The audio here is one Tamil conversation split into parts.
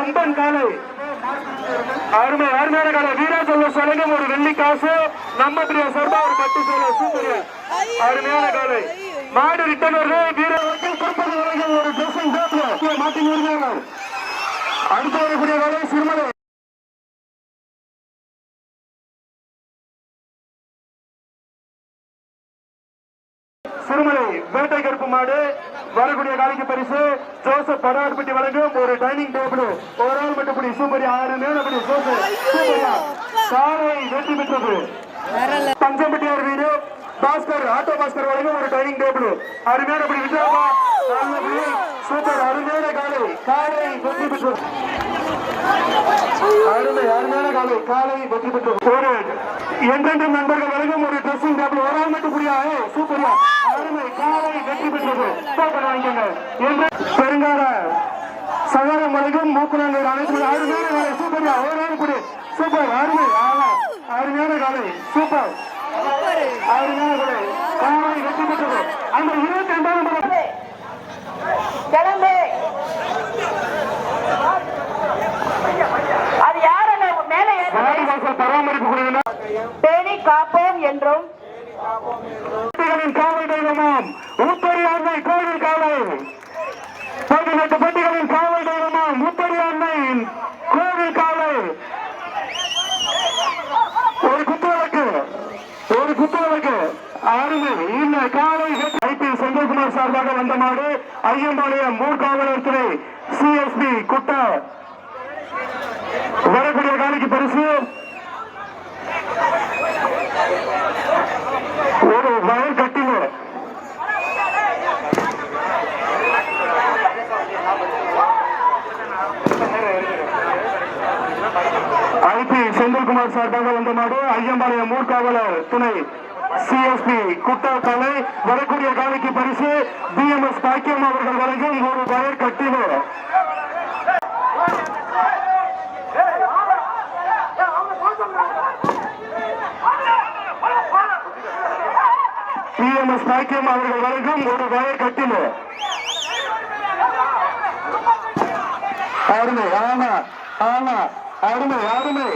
கம்பன் காலை. அருமை அருமையான காலை. சொல்ல சலங்கம் ஒரு வெள்ளி காசு. நம்ம பிரிய சார்பா ஒரு பட்டு சொல்ல சூப்பர். அருமையான காலை. மாடு ரிட்டர்ன் வருது. வீரர்கள் திருப்பதி வரைக்கும் ஒரு ட்ரெஸ்ஸிங் டேப்ல மாட்டி வருகிறார்கள் அடுத்து வரக்கூடிய வேலை சிறுமலை. சிறுமலை வேட்டை கருப்பு மாடு. வரக்கூடிய காலைக்கு பரிசு. ஜோசப் படார்பட்டி வழங்கும் ஒரு டைனிங் டேபிள் ஒரு ஆள் மட்டுப்படி சூப்பர் ஆறு மேலப்படி ஜோசப் காலை வெற்றி பெற்றது. பஞ்சம்பட்டியார் வீடு. பாஸ்கர் ஆட்டோ பாஸ்கர் வழங்கும் ஒரு டைனிங் டேபிள் அருமையான படி விஜயபா சூப்பர். அருமையான காலை. காலை வெற்றி பெற்றது. அருமை அருமையான காலை காலை வெற்றி பெற்றது ஒரு என்றென்றும் நண்பர்கள் வழங்கும் ஒரு ட்ரெஸ்ஸிங் டேபிள் ஒரு ஆள் மட்டும் புரியா சூப்பரியா. அருமை காலை வெற்றி பெற்றது. சூப்பர் வாங்கிக்கோங்க. என்று பெருங்கார சகாரம் வழங்கும் மூக்குநாங்கர் அனைத்து அருமையான காலை சூப்பரியா. ஒரு ஆள் புடி. சூப்பர் அருமை ஆமா அருமையான காலை சூப்பர். அருமையான காலை காலை வெற்றி பெற்றது. அந்த இருபத்தி ரெண்டாம் நம்பர். கிளம்பு. வாசல் பராமரிப்பு குழுவினர். பேணி காப்போம் என்றும். காவல் தெய்வமாம் கோவில் காவல். பதினெட்டு பட்டிகளின் காவல் தெய்வமாம் உப்பரியாண்மை கோவில் காவல். ஒரு குத்துவழக்கு ஒரு குத்துவழக்கு அருமை. இந்த காலை ஐபி செந்தில்குமார் சார்பாக வந்த மாடு ஐயம்பாளையம் மூர்காவலர் துறை சிஎஸ்பி குட்ட. காலைக்கு பரிசு ஒரு வயல் கட்டில ஐபி செந்தில்குமார் சார்பாக வந்த மாடு ஐயம்பாளையம் மூர்காவலர் துணை சிஎஸ்பி குட்டா காலை வரக்கூடிய காலைக்கு பரிசு பிஎம்எஸ் பாக்கியம் அவர்கள் வழங்கும் ஒரு வயல் கட்டில பாக்கியம் அவர்கள் வழங்கும் ஒரு வகை கட்டில. அருமை ஆமா ஆமா அருமை அருமை.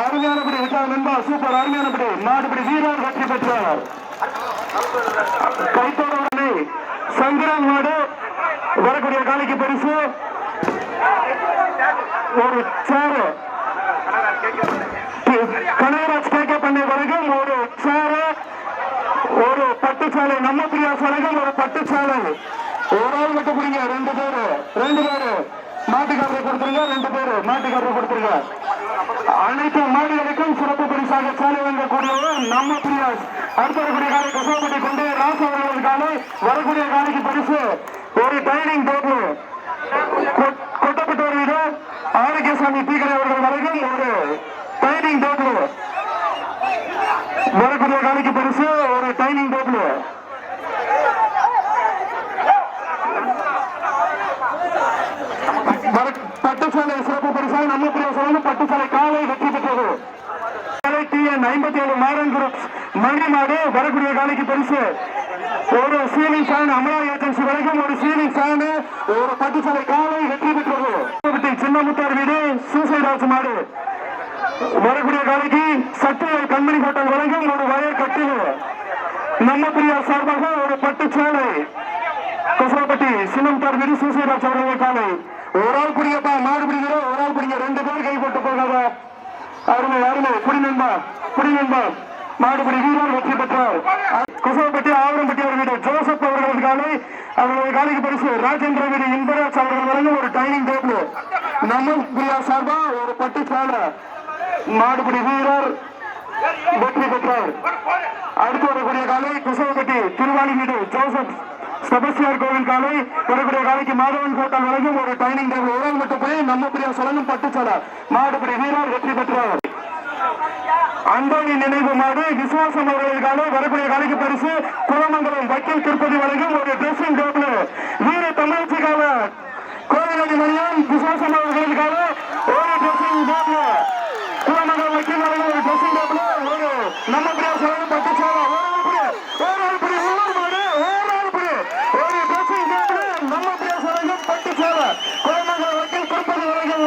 அருமையானபடி விட்டார் நண்பா சூப்பர் அருமையானபடி மாடுபடி வீரர் வெற்றி பெற்றார். கைத்தோட உடனே சங்கரன் நாடு வரக்கூடிய காலைக்கு பரிசு. ஒரு சேரு கனகராஜ் கேட்க பண்ணி வரைக்கும் ஒரு சேரு ஒரு பட்டுச்சாலை நம்ம பிரியா சாலைகள் ஒரு பட்டுச்சாலை. ஒரு ஆள் மட்டும் குடிங்க ரெண்டு பேரு. ரெண்டு பேரு. மாட்டுக்காரரை கொடுத்துருங்க ரெண்டு பேரு. மாட்டுக்காரரை கொடுத்துருங்க. அனைத்து மாடுகளுக்கும் சிறப்பு பரிசாக சாலை வழங்கக்கூடியவர் நம்ம பிரியாஸ் அடுத்த வரக்கூடிய காலை கசவப்பட்டி கொண்டு ராசு அவர்களது வரக்கூடிய காலைக்கு பரிசு. ஒரு டைனிங் டேபிள். கொட்டப்பட்டவர் வீடு. ஆரோக்கியசாமி பீக்கரை அவர்கள் வரைக்கும் ஒரு டைனிங் டேபிள். வரக்கூடிய காலைக்கு பரிசு ஒரு டைனிங் டேபிள் பட்டுச்சாலை சிறப்பு பரிசாக நம்ம பிரியா சொல்லணும் பட்டுச்சாலை காலை வெற்றி பெற்றது. ஐம்பத்தி ஏழு மாரன் குரூப் மணி மாடு வரக்கூடிய காலைக்கு பரிசு. ஒரு சீலிங் ஃபேன் அமலா ஏஜென்சி வரைக்கும் ஒரு சீலிங் ஃபேன் ஒரு பட்டுச்சாலை காலை வெற்றி பெற்றது. சின்னமுத்தார் வீடு சூசைட் ஆச்சு மாடு. வரக்கூடிய காலைக்கு சத்தியல் கண்மணி ஹோட்டல் வழங்கும். ஒரு வயர் கட்டில் நம்ம பிரியா சார்பாக ஒரு பட்டு கொசவப்பட்டி கொசலப்பட்டி வீடு சூசைட் ஹவுஸ் அவர்கள் காலை. ஒரு ஆள் பிடிங்கப்பா மாடு பிடிக்கிறோ ஒரு ஆள் பிடிங்க ரெண்டு பேர் கை போட்டு போகாத? அருமை அருமை. குடி நண்பா குடி நண்பா மாடுபிடி வீரர் வெற்றி பெற்றார். குசவப்பட்டி ஆவரம்பட்டி அவர்களுடைய வீடு ஜோசப் அவர்களது காலை. அவர்களது காலைக்கு பரிசு ராஜேந்திர வீடு இன்பராஜ் அவர்கள் வழங்கும் ஒரு டைனிங் டேபிள். நம்ம பிரியா சார்பா ஒரு பட்டு சாலை. மாடுபிடி வீரர் வெற்றி பெற்றார். அடுத்து வரக்கூடிய காலை குசவப்பட்டி திருவாலி வீடு ஜோசப் செபஸ்டியார் கோவில் காலை. வரக்கூடிய காலைக்கு மாதவன் கோட்டால் வழங்கும் ஒரு டைனிங் டேபிள். உடல் மட்டும் போய் நம்ம பிரியா சொல்லணும் பட்டுச்சாலை. மாடுபிடி வீரர் வெற்றி பெற்றார். அந்தோனி நினைவு மாடு விசுவாசம் காலை. வரக்கூடிய காலைக்கு பரிசு குளமங்கலம் வக்கீல் திருப்பதி வழங்கும் ஒரு ட்ரெஸ்ஸிங் டேபிள் வீர தமிழ்ச்சிக்கான கோவிலடி மணியம் விசுவாசம் அவர்களுக்கான ஒரு ட்ரெஸ்ஸிங் டேபிள் குளமங்கலம் வக்கீல் வழங்கும் ஒரு ட்ரெஸ்ஸிங் டேபிள் ஒரு நம்ம பிரியா சொல்லணும் பட்டுச்சாலை ஒரு ஆள் புடி, ஒரு ஆள் புடி, உள்ளூர் மாடு ஒரு ஆள் புடி, ஒரு ட்ரெஸ்ஸிங் டேபிள் நம்ம பிரியா சொல்லணும் பட்டுச்சாலை குளமங்கலம் வக்கீல் திருப்பதி வழங்கும்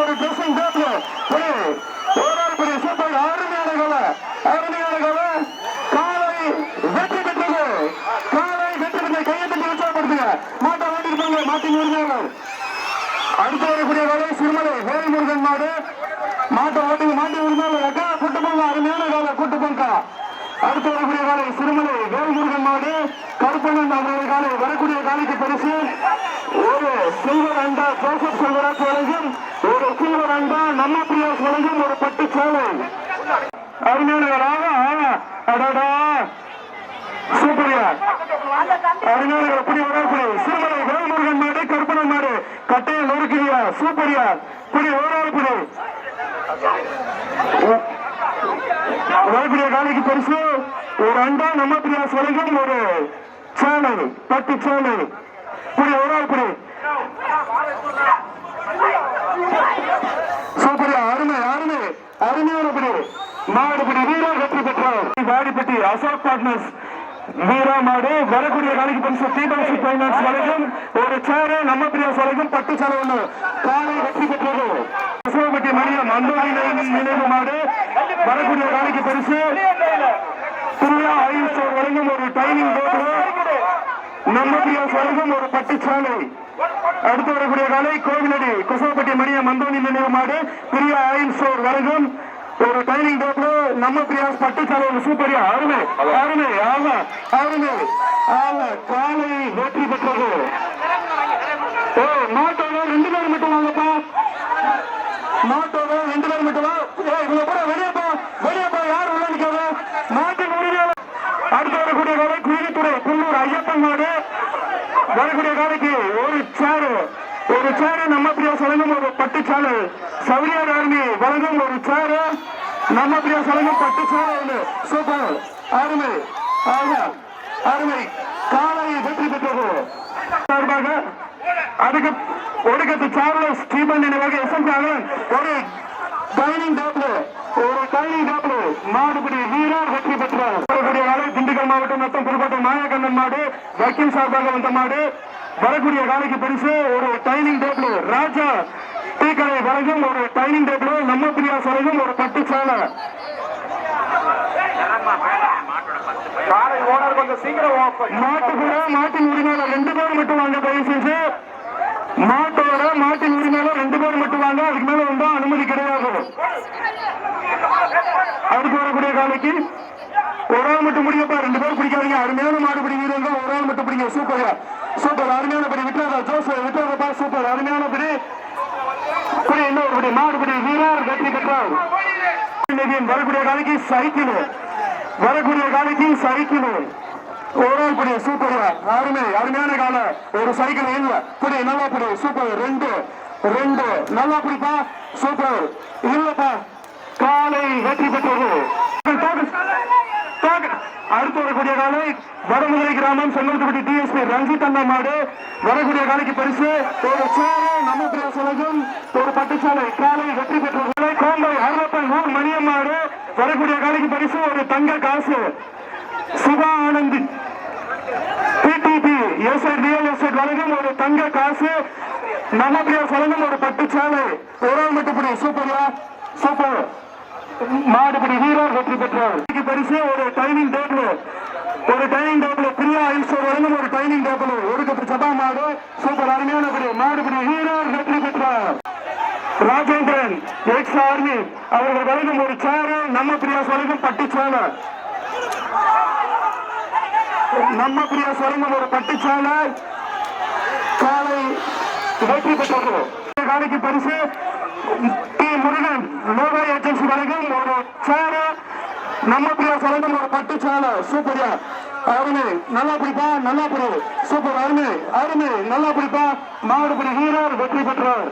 வேல்முருகன் மாடு மாட்டை ஓட்டி மாட்டு உரிமையாளர் அக்கா கூட்டு போங்க அருமையான காலை கூட்டு போங்க அடுத்து வரக்கூடிய காலை சிறுமலை வேல்முருகன் மாடு கருப்பண்ணன் அவருடைய காலை வரக்கூடிய காலைக்கு பரிசு. ஒரு சில்வர் அண்டா ஜோசப் செல்வராஜ் வழங்கும் ஒரு சில்வர் அண்டா நம்ம பிரியாஸ் வழங்கும் ஒரு பட்டு சேலை. அருமையான அடடா சூப்பரியா. அந்த எப்படி வரக்கூடிய சிறுமலை வேல்முருகன் மாடு கருப்பணன் மாடு கட்டையை நொறுக்கிறியா சூப்பரியா. புடி ஓராள் புடி வரக்கூடிய காலைக்கு பரிசு. ஒரு அண்டா நம்ம பிரியா சொல்லிக்கும் ஒரு சேலை பட்டு சேலை ஒரு ஓராள் புரிய. சூப்பரியா அருமை அருமை. அருமையான புடி மாடுபிடி வீரா வெற்றி பெற்றார். வாடிப்பட்டி அசோக் பார்ட்னர்ஸ் வீரா மாடு வரக்கூடிய காலைக்கு பரிசு தீபாவளி பைனான்ஸ் வரைக்கும். ஒரு சேரு நம்ம பிரியா வழங்கும் பட்டு சேலை ஒண்ணு. காலை வெற்றி பெற்றது. அசோகப்பட்டி மணியம் அன்பு நினைவு மாடு. வரக்கூடிய காலைக்கு பரிசு பிரியா ஆயுள் ஸ்டோர் வழங்கும் ஒரு டைனிங் போர்டு நம்ம பிரியாஸ் வழங்கும் ஒரு பட்டு அடுத்து வரக்கூடிய கலை கோவிலடி குசவப்பட்டி மணிய மந்தோனி நினைவு மாடு பிரியா ஆயில் ஸ்டோர் வழங்கும் ஒரு டைனிங் டேபிள் நம்ம பிரியாஸ் பட்டு ஒரு சூப்பர் அருமை அருமை ஆமா அருமை ஆமா காலை வெற்றி பெற்றது. ஓ மாட்டோட ரெண்டு பேர் மட்டும் வாங்கப்பா மாட்டோட ரெண்டு பேர் மட்டும்? வா ஏய் கூட வெளியே வெளியப்பா யார் உள்ள நிக்காத மாட்டின் உரிமையாளர் அடுத்து வரக்கூடிய காலை குயிலித்துறை புல்லூர் ஐயப்பன் மாடு. வரக்கூடிய காலைக்கு ஒரு சேரு ஒரு சேரு நம்ம பிரியா வழங்கும் ஒரு பட்டு சேரு சவுரியார் ஆர்மி வழங்கும் ஒரு சேரு நம்ம பிரியா வழங்கும் பட்டு சேரு ஒன்று சூப்பர் அருமை. ஆமா அருமை. காலை வெற்றி பெற்றது. சார்பாக அதுக்கு ஒடுக்கத்து சார்லஸ் ஸ்டீபன் நினைவாக எஸ் எம் ஒரு டைனிங் டேபிள் ஒரு டைனிங் டேபிள் மாடுபடி வீரர் வெற்றி பெற்றார் வரக்கூடிய காலை திண்டுக்கல் மாவட்டம் மொத்தம் மாயக்கண்ணன் மாடு வக்கீல் சார்பாக வந்த மாடு வரக்கூடிய காலைக்கு பரிசு ஒரு டைனிங் டேபிள். ராஜா டீக்கடை வழங்கும் ஒரு டைனிங் டேபிள் நம்ம பிரியாஸ் வழங்கும் ஒரு பட்டு சேலை. ஓனர் கொஞ்சம் சீக்கிரம் ஓப்பன் மாட்டுக்குள்ள மாட்டின் உரிமையாளர் ரெண்டு பேர் மட்டும் வாங்க தயவு செஞ்சு. மாட்டோட மாட்டின் உரிமையாளர் ரெண்டு பேர் மட்டும் வாங்க அதுக்கு மேல வந்தா அனுமதி கிடையாது. அடுத்து வரக்கூடிய காலைக்கு ஒரு ஆள் மட்டும் முடியப்பா ரெண்டு பேர் பிடிக்காதீங்க. அருமையான மாடு பிடி வீரர்கள். ஒரு ஆள் மட்டும் பிடிங்க. சூப்பர். சூப்பர். அருமையான படி. விட்டுறதா ஜோஸ் விட்டுறதா சூப்பர். அருமையான படி. இப்படி இன்னொரு படி? மாடு பிடி. வீரர் வெற்றி பெற்றார். வரக்கூடிய காலைக்கு சைக்கிள். வரக்கூடிய காலைக்கு சைக்கிள். ஒரு ஆள் புடி. சூப்பர். அருமை. அருமையான கால. ஒரு சைக்கிள் இல்ல. புடி நல்லா படி. சூப்பர். ரெண்டு. ரெண்டு. நல்லா புடிப்பா. சூப்பர். இல்லப்பா. காலை வெற்றி பெற்றது. அடுத்து வரக்கூடிய காலை வடமுதிரை கிராமம் செங்கல்பட்டு டிஎஸ்பி ரஞ்சித் அண்ணா மாடு. வரக்கூடிய காலைக்கு பரிசு. ஒரு சேலை நம்ம பிரசலகம் ஒரு பட்டுச்சாலை காலை வெற்றி பெற்றவர்களை கோம்பை அருளப்பன் ஊர் மணியம் மாடு. வரக்கூடிய காலைக்கு பரிசு. ஒரு தங்க காசு. Siva Anand PDP SI real estate வழங்கும் ஒரு தங்க காசு. நமப்பிரியா வழங்கும் ஒரு பட்டு ஒரு மட்டுப்படி மட்டும் சூப்பர்யா? சூப்பர். மாடுபடி வீரர் வெற்றி பெற்றார். பரிசு ஒரு டைனிங் டேபிள் ஒரு டைனிங் டேபிள் பிரியா ஐஸ்வர் வழங்கும் ஒரு டைனிங் டேபிள் ஒரு சபா மாடு சூப்பர் அருமையான படி. மாடுபடி வீரர் வெற்றி பெற்றார். ராஜேந்திரன் எக்ஸ் ஆர்மி அவர்கள் வழங்கும் ஒரு சேரு நம்ம பிரியா வழங்கும் பட்டு சேலை நம்ம பிரியா வழங்கும் ஒரு பட்டு சேலை காலை வெற்றி பெற்றது. காலைக்கு பரிசு முருகன் லோகா ஏஜென்சி வரைக்கும் ஒரு சேலை நம்ம பிரியா வழங்கும் ஒரு பட்டு சேலை சூப்பரியா அருமை. நல்லா பிடிப்பா? நல்லா பிடி சூப்பர். அருமை. அருமை. நல்லா பிடிப்பா? மாவட்டப்படி ஹீரோர் வெற்றி பெற்றவர்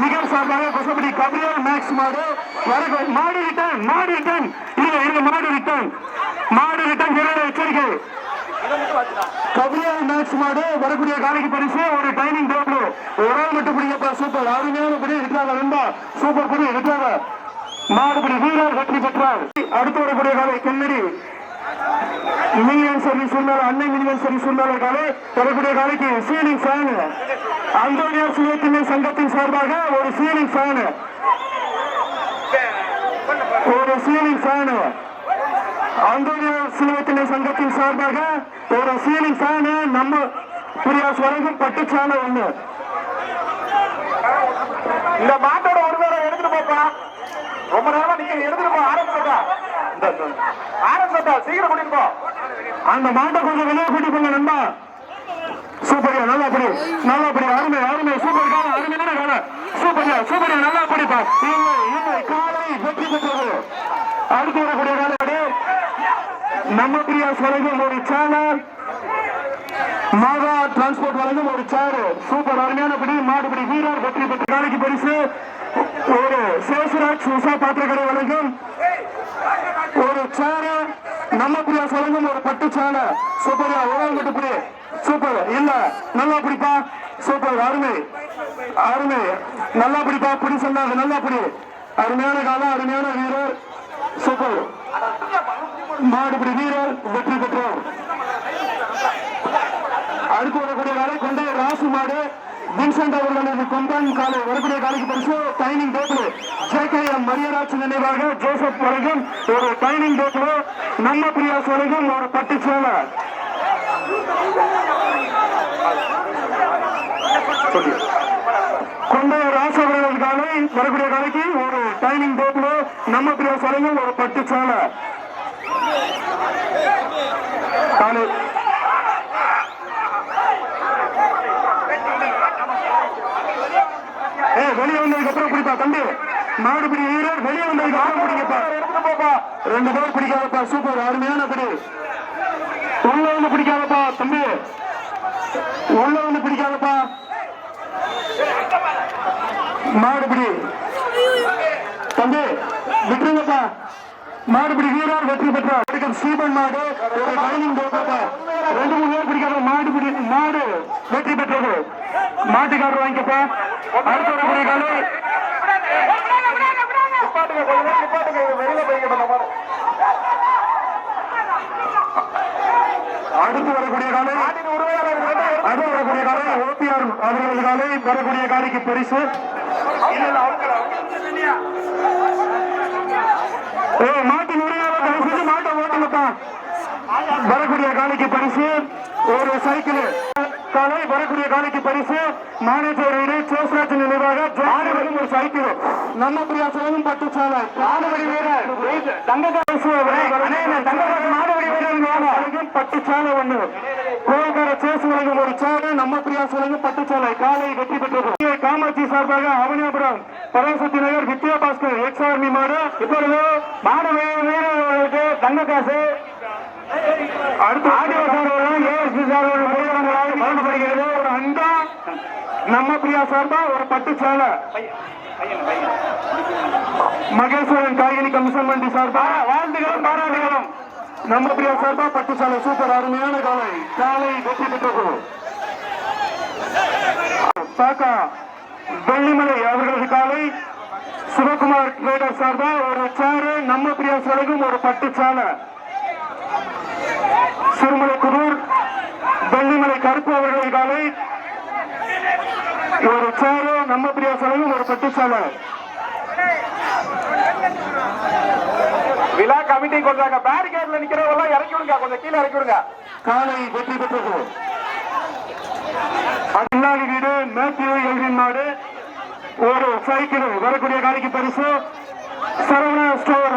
நிகழ் சார்பாக கொசப்படி கபிரியர் மேக்ஸ் மாடு. வரைக்கும் மாடு ரிட்டர்ன் மாடு ரிட்டர்ன். இல்ல இருங்க மாடு ரிட்டர்ன். மாடு ரிட்டர்ன் எச்சரிக்கை. கபிரியர் மேக்ஸ் மாடு வரக்கூடிய காலைக்கு பரிசு. ஒரு டைனிங் டேபிள் ஒரு ஆள் மட்டும் பிடிக்கப்பா சூப்பர் அருமையான படி இருக்கிறாங்க நண்பா. சூப்பர் படி இருக்கிறாங்க மாடுபடி வீரர் வெற்றி பெற்றார். அடுத்து வரக்கூடிய காலை கென்னடி மில்லியன் சர்வீஸ் உண்டாளர் அன்னை மில்லியன் சர்வீஸ் உண்டாளர் காலை. வரக்கூடிய காலைக்கு சீலிங் ஃபேன் அந்தோனியா சுயத்தினை சங்கத்தின் சார்பாக ஒரு சீலிங் ஃபேன் ஒரு சீலிங் ஃபேன் அங்கோலியா சீனத்தினை சங்கத்தின் சார்பாக ஒரு சீலிங் ஃபேனு நம்ம பிரியாஸ் வரைக்கும் பட்டுச்சான ஒண்ணு. இந்த மாட்டோட ஒரு வேலை எடுத்துட்டு போப்பா ரொம்ப நேரமா நீங்க எடுத்துட்டு போ ஆரம்பிச்சா ஆரம்பிச்சா சீக்கிரம் கூட்டிட்டு அந்த மாட்டை கொஞ்சம் வெளியே கூட்டிட்டு போங்க நண்பா. சூப்பரியா நல்லா படி நல்லா படி. அருமை அருமை சூப்பர் கால அருமையான கால. சூப்பரியா சூப்பரியா நல்லா படிப்பா. இல்லை இல்லை காலை வெற்றி பெற்றது. அடுத்து வரக்கூடிய காலை நம்ம பிரியாஸ் வழங்கும் ஒரு சேனல். மாதா டிரான்ஸ்போர்ட் வழங்கும் ஒரு சேர். சூப்பர் அருமையான படி மாடுபடி வீரர் வெற்றி பெற்ற நாளைக்கு பரிசு. ஒரு சேசுராஜ் உஷா பாத்திரக்கடை வழங்கும் ஒரு சேர. நம்ம பிரியா வழங்கும் ஒரு பட்டு சேலை சூப்பர் உலகம் கட்டு சூப்பர் இல்ல நல்லா பிடிப்பா. சூப்பர் அருமை. அருமை. நல்லா பிடிப்பா பிடி சொன்னாங்க நல்லா பிடி. அருமையான காலம் அருமையான வீரர். சூப்பர். மாடுபிடி வீரர் வெற்றி பெற்றோர் அடுத்து வரக்கூடிய வேலை கொண்டு ராசு மாடு. வின்சென்ட் அவர்களது கொம்பன் காலை வரக்கூடிய காலைக்கு பரிசு dining table. J K M Mariyaraj நினைவாக ஜோசப் வரைக்கும் ஒரு டைனிங் டேபிள் நம்ம பிரியாஸ் வரைக்கும் ஒரு பட்டு சேலை கொண்ட ராசு அவர்கள் காலை வரக்கூடிய காலைக்கு ஒரு டைனிங் டேபிள் நம்ம பிரியாஸ் வரைக்கும் ஒரு பட்டு சேலை வெளியே வந்ததுக்கு அப்புறம் பிடிப்பா தம்பி. மாடுபிடி வீரர் வெளியே வந்ததுக்கு அப்புறம் பிடிக்கப்பா போப்பா ரெண்டு பேர் பிடிக்காதப்பா சூப்பர் அருமையான பிடி உள்ள வந்து பிடிக்காதப்பா தம்பி. உள்ள வந்து பிடிக்காதப்பா மாடுபிடி தம்பி விட்டுருங்கப்பா. மாடுபிடி வீரர் வெற்றி பெற்றார் அடுக்கம் மாடு ஒரு டைனிங் ரெண்டு மூணு பேர் பிடிக்காத மாடுபிடி மாடு வெற்றி பெற்றது. மாட்டுக்காரர் வாங்கிக்கப்பா. அடுத்த வரக்கூடிய காலை. அடுத்து வரக்கூடிய காலை. அடுத்து வரக்கூடிய காலை. ஓபிஆர் அவர்களது காலை. வரக்கூடிய காலைக்கு பரிசு. தயவு செஞ்சு மாட்டை ஓட்டுங்கப்பா வரக்கூடிய காலைக்கு பரிசு ஒரு சைக்கிள். காலை வரக்கூடிய காலைக்கு பரிசு மானேஜர் வீடு சேஸ்ராஜ் நினைவாக ஜானவரும் ஒரு சைக்கிள். நம்ம பிரியா சிவனும் பட்டு சாலை மாடுபடி வீரர் தங்ககாசு தங்ககாசு மாடுபடி வீரர் பட்டு சாலை ஒண்ணு கோல்கார சேசு வழங்கும் ஒரு சாலை நம்ம பிரியா வழங்கும் பட்டு சாலை காலை வெற்றி பெற்றது. காமாட்சி சார்பாக அவனியாபுரம். பராசக்தி நகர் வித்யா பாஸ்கர் எக்ஸ் ஆர்மி மாடு. இப்பொழுது மாடு வீரர்களுக்கு தங்க காசு. அடுத்து ஆடியோ சார்பும் ஏஎஸ்பி சார்பும் வழங்கப்படுகிறது ஒரு அண்டா நம்ம பிரியா சார்பா ஒரு பட்டு சேலை மகேஸ்வரன் காய்கறி கமிஷன் மண்டி சார்பா. வாழ்த்துகளும் பாராட்டுகளும். நம்ம பிரியா சார்பா பட்டு சேலை சூப்பர் அருமையான காலை. காலை வெற்றி பெற்றது. பாக்கா வெள்ளிமலை அவர்களது காலை சிவகுமார் ட்ரேடர் சார்பா ஒரு சேரு நம்ம பிரியா சாலைக்கும் ஒரு பட்டு சேலை சிறுமலை குரூர் வெள்ளிமலை கருப்பு அவர்களது காலை ஒரு சேரு நம்ம பிரியா சாலையும் ஒரு பட்டு சேலை விழா கமிட்டி கொஞ்சம் பேரிகேட்ல நிக்கிறவங்க எல்லாம் இறக்கி விடுங்க. கொஞ்சம் கீழே இறக்கி விடுங்க. காலை வெற்றி பெற்றது. அண்ணாடி வீடு மேத்யூ எல்வின் நாடு ஒரு சைக்கிள் வரக்கூடிய காலிக்கு பரிசு. சரவண ஸ்டோர்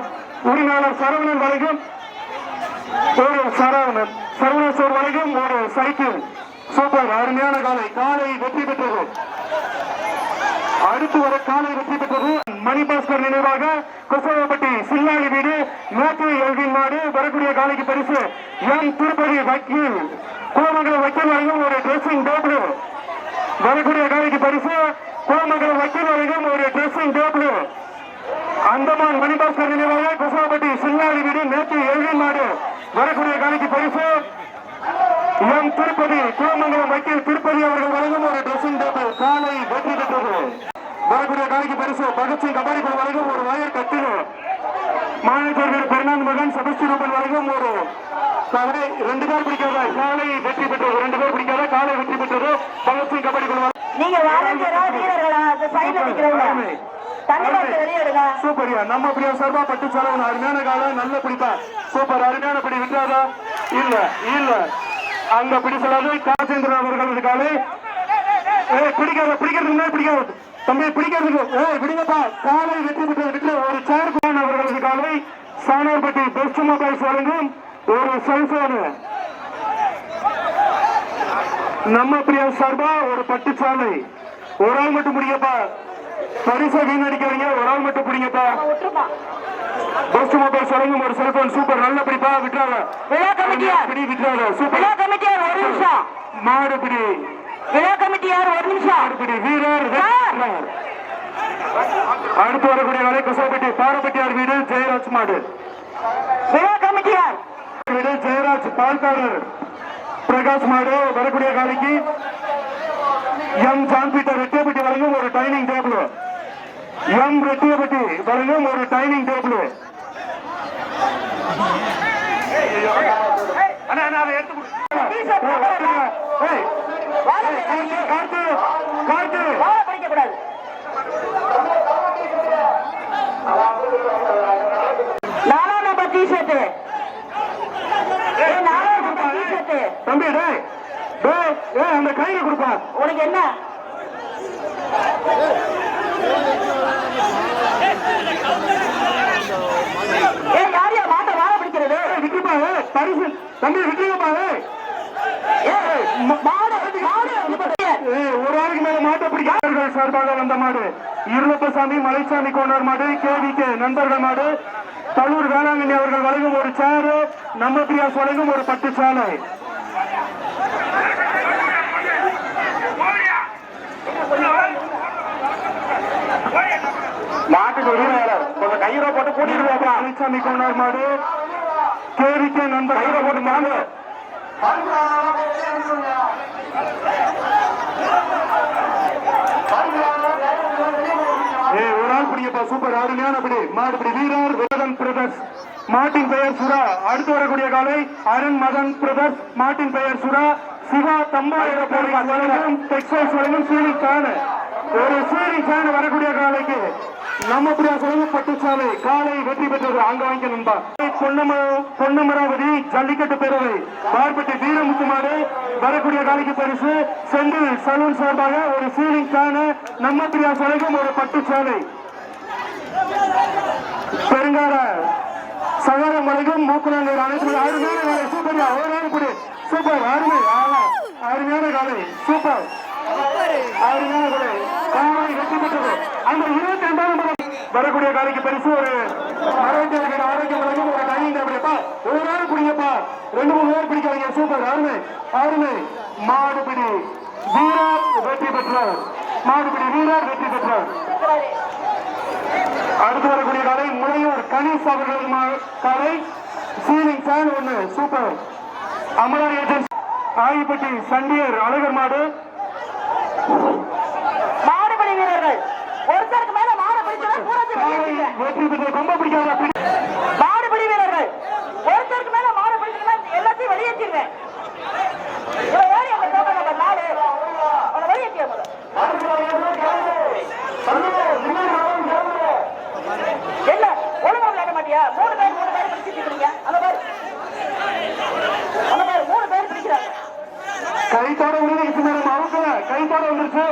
உரிமையாளர் சரவணன் வழங்கும். ஒரு சரவணன் சரவண ஸ்டோர் வழங்கும். ஒரு சைக்கிள் சூப்பர் அருமையான காலை காலை வெற்றி பெற்றது. அடுத்து வர காலை வெற்றி பெற்றது. மணிபாஸ்கர் நினைவாக கொசவப்பட்டி சில்லாளி வீடு மேத்யூ எல்வின் நாடு வரக்கூடிய காலைக்கு பரிசு. எம் திருப்பதி வக்கீல். கோமங்கலம் வக்கீல் வழங்கும் ஒரு ட்ரெஸ்ஸிங் டேபிள் வரக்கூடிய காலைக்கு பரிசு கோமங்கலம் வக்கீல் வழங்கும் ஒரு ட்ரெஸ்ஸிங் டேபிள் அந்தமான் மணிபாஸ்கர் நினைவாக கிருஷ்ணாபட்டி சில்லாளி வீடு நேற்று எழுதி நாடு வரக்கூடிய காலைக்கு பரிசு எம் திருப்பதி கோமங்கலம் வக்கீல் திருப்பதி அவர்கள் வழங்கும் ஒரு ட்ரெஸ்ஸிங் டேபிள் காலை வெற்றி பெற்றது. வரக்கூடிய காலைக்கு பரிசு பகத்சிங் கபாடி குழு வழங்கும் ஒரு வயர் கட்டில் மாநில பெருநாள் மகன் செபஸ்டி ரூபன் வழங்கும் ஒரு காலை ரெண்டு பேர் பிடிக்காத காலை வெற்றி பெற்றது ரெண்டு பேர் பிடிக்காத காலை வெற்றி பெற்றது பகத்சிங் கபாடி குழு நீங்க வாலண்டியரா வீரர்களா? வெளியே எடுங்க சூப்பர்யா நம்ம பிரியா சார்பா பட்டு செலவு. அருமையான காலம் நல்ல பிடிப்பா. சூப்பர் அருமையான பிடி. விட்டாதா இல்ல இல்ல. அங்க பிடிச்சலாது காசேந்திரன் அவர்களது காலை. பிடிக்காத பிடிக்கிறதுக்கு பிடிக்காது. தம்பி பிடிக்கிறதுக்கு. ஏய் விடுங்கப்பா. காலை வெற்றி பெற்றது. விட்டு ஒரு சேர் அவர்களது காலை. சாணார்பட்டி பெஸ்ட் மொபைல்ஸ் வழங்கும் ஒரு செல்போனு நம்ம பிரியா சார்பா ஒரு பட்டுச்சாலை. ஒரு ஆள் மட்டும் பிடிங்கப்பா. பரிசை வீணடிக்கிறீங்க ஒரு ஆள் மட்டும் பிடிங்கப்பா. பெஸ்ட் மொபைல்ஸ் வழங்கும் ஒரு செல்போன் சூப்பர் நல்ல பிடிப்பா விட்டுறாங்க விழா கமிட்டியார் பிடி விட்டுறாங்க சூப்பர் விழா கமிட்டியார் ஒரு நிமிஷம். மாடு பிடி. விழா கமிட்டியார் ஒரு நிமிஷம். மாடு பிடி. வீரர். அடுத்து வரக்கூடிய வேலை குசைப்பட்டி பாரப்பட்டியார் வீடு ஜெயராஜ் மாடு. விழா வீடு ஜெயராஜ் பால்காரர். பிரகாஷ் மாடு வரக்கூடிய காலைக்கு எம் ஜான்பீட்டர் ரெட்டியப்பட்டி வழங்கும் ஒரு டைனிங் டேபிள். எம் ரெட்டியப்பட்டி வழங்கும் ஒரு டைனிங் டேபிள். கார்த்து கார்த்து வாழ நாலாம் நம்பர் டி ஷர்ட் நாலாம் நம்பர் டி ஷர்ட் தம்பி டேய் டேய் ஏய் அந்த கையில கொடுப்பா. உனக்கு என்ன? ஏ யார் யார் மாட்ட வாழ பிடிக்கிறது? ஏய், பரிசு. தம்பி? ஏய், ஒரு ஆளுக்கு மேல மாட்ட பிடிக்காதவர்கள் சார்பாக வந்த மாடு. இருளப்பசாமி மலைசாமி கோனார் மாடு கேவிகே நண்பர்கள் மாடு. தலூர் வேளாங்கண்ணி அவர்கள் வழங்கும் ஒரு சேரு நம்ம பிரியாஸ் வழங்கும் ஒரு பட்டு சாலை உரிமையாளர் கொஞ்சம் கையில போட்டு கூட்டிட்டு மலைசாமி கோனார் மாடு. கேவிகே நண்பர். கையில போட்டு மாடு ஒரு ஆள் பிடிக்கப்பா சூப்பர். அருமையான பிடி. மாடுபிடி வீரர் வேதன் பிரதர்ஸ். மாட்டின் பெயர் சுரா. அடுத்து வரக்கூடிய காலை அருண் மதன் பிரதர்ஸ். மாட்டின் பெயர் சுரா. சிவா வழங்கும் டெக்ஸ்டைல்ஸ் வழங்கும் சீலிங் ஃபேன் ஒரு சீலிங் ஃபேன் வரக்கூடிய காலைக்கு நம்ம பிரியா சொல்லுங்க காலை வெற்றி பெற்றது அங்க வாங்கி நண்பா பொன்னமராவதி ஜல்லிக்கட்டு பேரவை. பார்பட்டி வீரமுத்துமாறு வரக்கூடிய காலைக்கு பரிசு செந்தில் சலூன் சார்பாக ஒரு சீலிங் ஃபேன் நம்ம பிரியா சொல்லுங்க ஒரு பட்டுச்சாலை. பெருங்கார சகாரம் வழங்கும் மூக்குநாங்கர் அனைத்து அருமையான காலை சூப்பர். அருமையான குடி சூப்பர். அருமை. அருமையான காலை. சூப்பர். அருமையான காலை காலை வெற்றி பெற்றது அந்த இருபத்தி ரெண்டாம் நம்பர் வரக்கூடிய காலைக்கு பரிசு ஒரு அறுபத்தி ஆரோக்கியம் வழங்கும் ஒரு டைனிங் டேபிள்ப்பா ஒரு நாள் குடிங்கப்பா. ரெண்டு மூணு பேர் பிடிக்காதீங்க. சூப்பர். அருமை. அருமை. மாடுபிடி வீரர் வெற்றி பெற்றார். மாடுபிடி வீரர் வெற்றி பெற்றார். அடுத்து வரக்கூடிய காலை முனையூர் கணேஷ் அவர்கள் மா- காலை சீலிங் ஃபேன் ஒன்று சூப்பர். அமலா ஏஜென்சி. ஆயிப்பட்டி சண்டியர் அழகர் மாடு மாடுபிடி வீரர்கள் ஒருத்தருக்கு மேல மாடு பிடிச்சா பூரத்தை காலை வெளியேற்றுங்க. வெற்றி பெற்ற ரொம்ப பிடிக்காத பிடி- மாடுபிடி வீரர்கள். ஒருத்தருக்கு மேல மாடு பிடிச்சா எல்லாத்தையும் முதல்ல. என்ன? ஒழுங்கா விளையாட மாட்டியா? மூணு பேர் மூணு பேர் பிடிச்சிட்டு இருக்கீங்க. அந்த மாதிரி. அந்த மாதிரி மூணு பேர் பிடிக்கிறாங்க. கைத்தோட அவுக்கல கைத்தோட வந்துருச்சு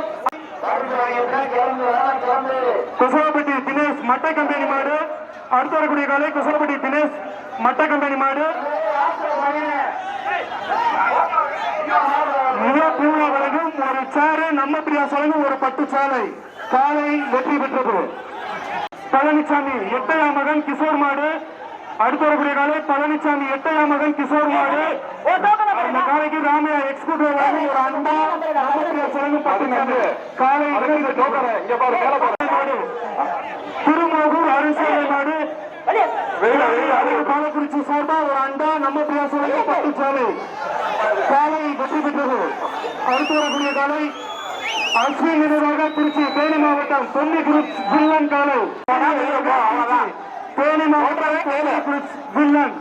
தினேஷ் மட்டை கம்பெனி மாடு. அடுத்து வரக்கூடிய காலை குசலப்பட்டி தினேஷ் மட்டை கம்பெனி மாடு. மிக பூர்வ வழங்கும் ஒரு சேரு நம்ம பிரியா வழங்கும் ஒரு பட்டு சாலை. காலை வெற்றி பெற்றது. பழனிசாமி எட்டையா மகன் கிஷோர் மாடு. அடுத்து வரக்கூடிய காலை பழனிசாமி எட்டையா மகன் கிஷோர் மாடு. அந்த காலைக்கு ராமையா எக்ஸ்கூட்டர் ஒரு அன்பா நம்ம பிரியா வழங்கும் பட்டு காலை திருமோகூர் அரிசாலை மாடு வெளியே அதுக்கு பாலக்குறிச்சி சார்பா ஒரு அண்டா நம்ம பிரியாசோலைக்கு பட்டு சாலை காலை வெற்றி பெற்றது. அடுத்து வரக்கூடிய காலை அஸ்வின் நினைவாக திருச்சி தேனி மாவட்டம் பொன்னி குரூப் வில்லன் காலை. தேனி மாவட்டம் வில்லன்.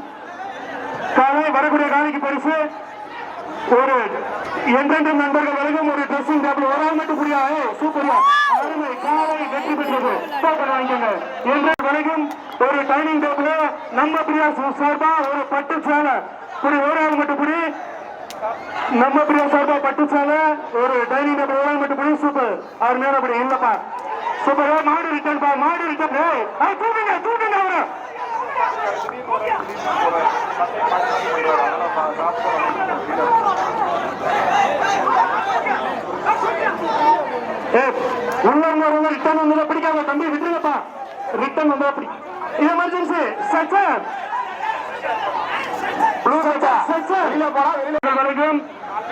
காலை வரக்கூடிய காலைக்கு பரிசு. ஒரு என்றென்றும் நண்பர்கள் வரைக்கும் ஒரு ட்ரெஸ்ஸிங் டேபிள் ஒரு ஆள் மட்டும் புரியா? சூப்பரியா அருமை. காலை வெற்றி பெற்றது. டோக்கன் வாங்கிக்கோங்க. என்று வரைக்கும் ஒரு டைனிங் டேபிள் நம்ம பிரியா சார்பா ஒரு பட்டு சேலை? புரி ஒரு ஆள் மட்டும் நம்ம பிரியா சார்பா பட்டு சேலை ஒரு டைனிங் டேபிள் ஒரு ஆள் சூப்பர் அவர் மேல அப்படி இல்லப்பா. சூப்பரா மாடு ரிட்டர்ன் பா மாடு ரிட்டர்ன் தூக்குங்க தூக்குங்க அவரை. உள்ள வந்து ரிட்டர்ன் வந்து பிடிக்காத தம்பி விட்டுருங்கப்பா. ரிட்டர்ன் வந்து அப்படி இது எமர்ஜென்சி சச்சர். ப்ளூ சச்சர் சச்சர். வெளியில போடா வெளியில வரைக்கும்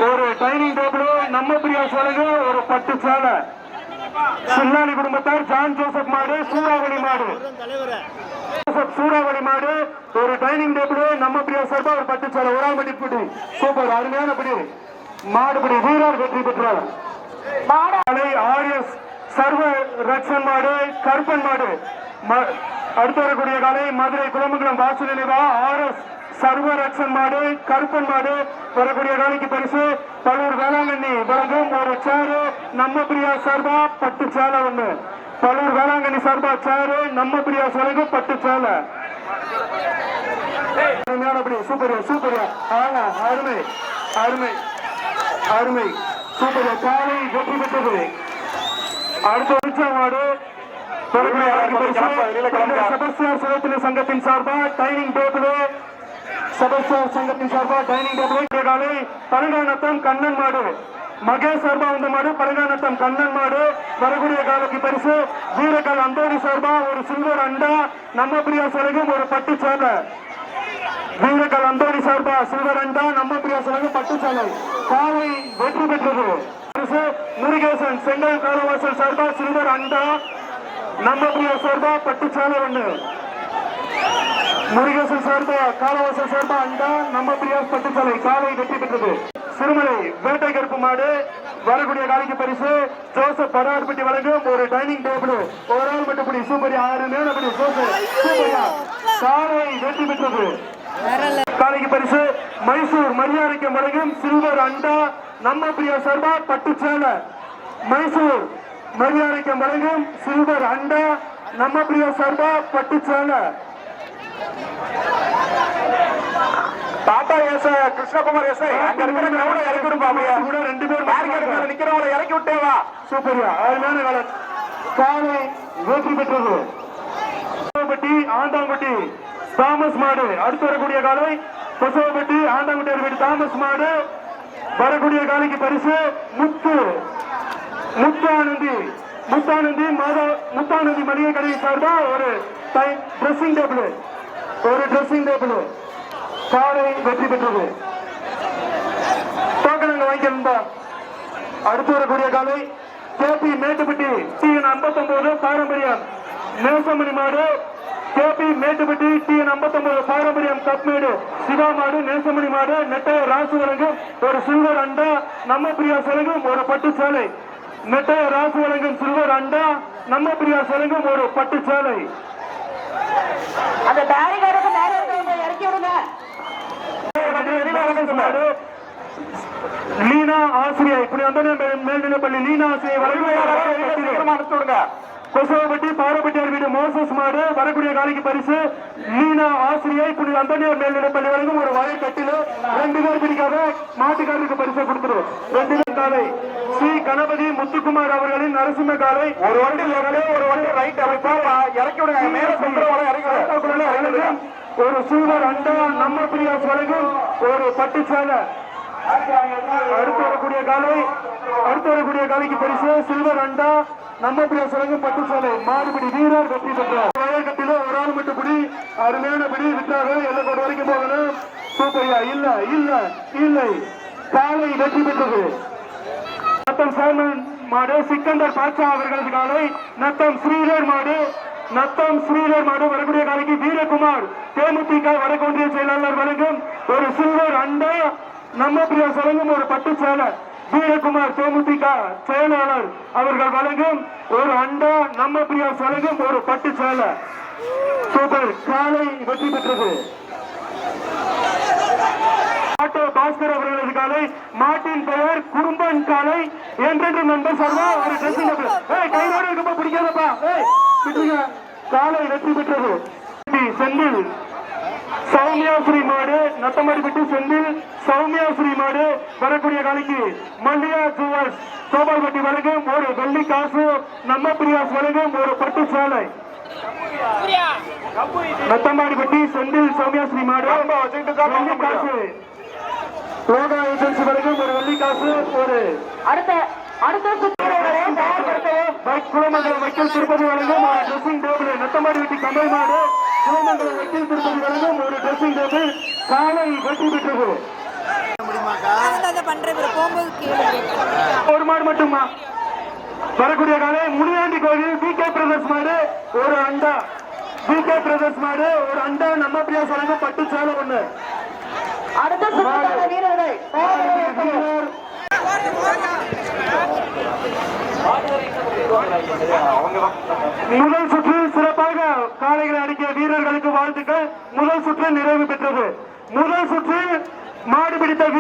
ஒரு டைனிங் டேபிள் நம்ம பிரியா வரைக்கும் ஒரு பத்து சேலை. சில்லாளி குடும்பத்தார் ஜான் ஜோசப் மாடு சூறாவளி மாடு. ஜோசப் சூறாவளி மாடு ஒரு டைனிங் டேபிள் நம்ம பிரியா சார்பா ஒரு பட்டு சார் ஒரு ஆள் பிடி சூப்பர் அருமையான பிடி. மாடுபடி வீரர் வெற்றி பெற்றார். ஆர்எஸ் சர்வ ரட்சன் மாடு கருப்பன் மாடு. ம- அடுத்து வரக்கூடிய காலை மதுரை குளமங்கலம் வாசு நினைவா ஆர்எஸ் சர்வ ரட்சன் மாடு கருப்பன் மாடு. வரக்கூடிய காலைக்கு பரிசு பலூர் வேளாங்கண்ணி வழங்கும் ஒரு சேரு நம்ம பிரியா சார்பா பட்டு சேலை ஒன்று பலூர் வேளாங்கண்ணி சார்பா சேரு நம்ம பிரியா வழங்கும் பட்டு சேலை. அருமையானபடி சூப்பர் சூப்பர். ஆனா அருமை அருமை அருமை. சூப்பர். காலை வெற்றி பெற்றது. அடுத்த உற்சவமாடு செபஸ்டியார் சுதத்திர சங்கத்தின் சார்பா டைனிங் டேபிள். செபஸ்டியார் சங்கத்தின் சார்பா டைனிங் டேபிள். காலை பரங்காநத்தம் கண்ணன் மாடு. மகேஷ் சார்பா வந்த மாடு பரங்காநத்தம் கண்ணன் மாடு வரக்கூடிய காலைக்கு பரிசு. வீரக்கால் அந்தோணி சார்பா ஒரு சில்வர் அண்டா நம்ம பிரியா சலகம் ஒரு பட்டு சேலை. வீரர்கள் அந்தோணி சார்பா சில்வர் அண்டா நம்ம பிரியா சலகம் பட்டு சேலை. காலை வெற்றி பெற்றது. பரிசு முருகேசன் செங்கல் காலவாசல் சார்பா சில்வர் அண்டா நம்ம பிரியா சார்பா பட்டு சேலை ஒண்ணு. முருகேசன் சார்பா காலவாசல் சார்பா அண்டா நம்ம பிரியா பட்டு சேலை. காலை வெற்றி பெற்றது. சிறுமலை வேட்டை கருப்பு மாடு வரக்கூடிய காலைக்கு பரிசு. ஜோசப் படார்பட்டி வழங்கும் ஒரு டைனிங் டேபிள். ஒரு ஆள் மட்டுப்படி சூப்பர் ஆறு மேலப்படி சூப்பரியா. காலை வெற்றி பெற்றது. காலைக்கு பரிசு. மைசூர் மரியாதைக்கு வழங்கும் சில்வர் அண்டா நம்ம பிரியா சார்பா பட்டு சேலை மைசூர் மரியாதைக்கு வழங்கும் சில்வர் அண்டா நம்ம பிரியா சார்பா பட்டு சேலை டாடா எஸ் கிருஷ்ணகுமார் எஸ் அங்க இருக்கிற கிரௌட இறக்கி விடுப்பா அப்படியே கூட ரெண்டு பேரும் பேரிகேட் மேல நிக்கிறவங்கள இறக்கி விட்டே வா. சூப்பரியா. அருமையான காலம் காலை வெற்றி பெற்றது. கொசவப்பட்டி ஆண்டாங்குட்டி தாமஸ் மாடு. அடுத்து வரக்கூடிய காலை கொசவப்பட்டி ஆண்டாங்குட்டி அருகே தாமஸ் மாடு. வரக்கூடிய காலைக்கு பரிசு முத்து. முத்தானந்தி. முத்தானந்தி மாதா முத்தானந்தி மளிகை கடை சார்பா ஒரு ட்ரெஸ்ஸிங் டேபிள் ஒரு ட்ரெஸ்ஸிங் டேபிள் சாலை வெற்றி பெற்றது. டோக்கன் வாங்கியிருந்தா அடுத்து வரக்கூடிய காலை கேபி மேட்டுப்பட்டி டிஎன் ஐம்பத்தொன்பது பாரம்பரியம். நேசமணி மாடு கேபி மேட்டுப்பட்டி டிஎன் ஐம்பத்தொன்பது பாரம்பரியம் கப்மேடு சிவா மாடு நேசமணி மாடு நெட்டைய ராசு வழங்கும் ஒரு சில்வர் அண்டா நம்ம பிரியா வழங்கும் ஒரு பட்டு சேலை. நெட்டைய ராசு வழங்கும் சில்வர் அண்டா நம்ம பிரியா வழங்கும் ஒரு பட்டு சேலை. அந்த பேரிகார்டுக்கு மேல இறக்கி விடுங்க. லீனா ஆசிரியை இப்படி வந்தோடனே மேல்நிலைப்பள்ளி லீனா ஆசிரியை வழங்கும் சீக்கிரமா அனுப்பிச்சு விடுங்க. கொசவப்பட்டி பாரப்பட்டியார் வீடு மோசஸ் மாடு வரக்கூடிய காலைக்கு பரிசு. மீனா ஆசிரியை புனித அந்தோனியார் மேல்நிலைப்பள்ளி வழங்கும் ஒரு வலை கட்டில ரெண்டு பேர் பிடிக்காத மாட்டுக்காரருக்கு பரிசு கொடுத்துரும் ரெண்டு பேர் காலை. ஸ்ரீ கணபதி முத்துக்குமார் அவர்களின் நரசிம்ம காலை. ஒரு வண்டி ஒரு வண்டி ரைட் போப்பா இறக்கி விடுங்க. மேல சொல்றவங்கள இறக்கி விடுங்க ஒரு சில்வர் அண்டா நம்ம பிரியா வழங்கும் ஒரு பட்டு சேலை அடுத்து வரக்கூடிய காலை அடுத்து வரக்கூடிய காலைக்கு பரிசு சில்வர் அண்டா நம்ம பிரியா வழங்கும் பட்டு சேலை மாறுபடி வீரர் வெற்றி பெற்றார். ஒரு ஆள் மட்டும் பிடி அருமையான பிடி எல்லா எல்லை வரைக்கும் போகணும் சூப்பரியா இல்ல இல்ல இல்லை. காலை வெற்றி பெற்றது. நத்தம் சாமன் மாடு சிக்கந்தர் பாட்சா அவர்களது காலை நத்தம் ஸ்ரீதர் மாடு நத்தம் ஸ்ரீதர் மாடு வரக்கூடிய காலைக்கு வீரகுமார் தேமுதிக வடகொன்றிய செயலாளர் வழங்கும் ஒரு சில்வர் அண்டா நம்ம பிரியர் வழங்கும் ஒரு பட்டு சேலை. வீரகுமார் தேமுதிக செயலாளர் அவர்கள் வழங்கும் ஒரு அண்டா நம்ம பிரியர் வழங்கும் ஒரு பட்டு சேலை. சூப்பர். காலை வெற்றி பெற்றது. ஆட்டோ பாஸ்கர் அவர்களது காலை மாட்டின் பெயர் குறும்பன் காலை என்றென்று நண்பர் சர்வா ஒரு ஏய் கையோட இருக்கப்ப பிடிக்காதப்பா. காலை வெற்றி பெற்றது. செந்தில். சௌமியா ஸ்ரீ மாடு நத்தமடிப்பட்டி செந்தில் சௌமியா ஸ்ரீ மாடு வரக்கூடிய காலைக்கு மல்லியா ஜுவல்ஸ் சோபால்பட்டி வழங்கும் ஒரு வெள்ளி காசு நம்ம பிரியாஸ் வழங்கும் ஒரு பட்டு சேலை. மெத்தம்பாடிப்பட்டி செந்தில் மாடு. ரொம்ப தான் வெள்ளி பார்க்க காசு. லோகா ஏஜென்சி வரைக்கும் ஒரு வெள்ளி காசு ஒரு அடுத்த அடுத்த குளமங்கலம் வக்கீல் திருப்பதி வழங்கும் ஒரு ட்ரெஸ்ஸிங் டேபிள் நெத்தமாடி வெட்டி கம்பல் மாடு குளமங்கலம் வக்கீல் திருப்பதி வழங்கும் ஒரு ட்ரெஸ்ஸிங் டேபிள் காலை வெற்றி பெற்றது. ஒரு மாடு மட்டுமா? வரக்கூடிய காலை முனியாண்டி கோவில் பி கே பிரதர்ஸ் மாடு ஒரு அண்டா. பி கே பிரதர்ஸ் மாடு ஒரு அண்டா நம்ம பிரியா சொல்லுங்க பட்டு சேலை ஒண்ணு. அடுத்த சுற்றுக்கான வீரர்கள். முதல் சுற்று சிறப்பாக காளைகளை அடிக்கிற வீரர்களுக்கு வாழ்த்துக்கள். முதல் சுற்று நிறைவு பெற்றது. முதல் சுற்று மாடு பிடித்த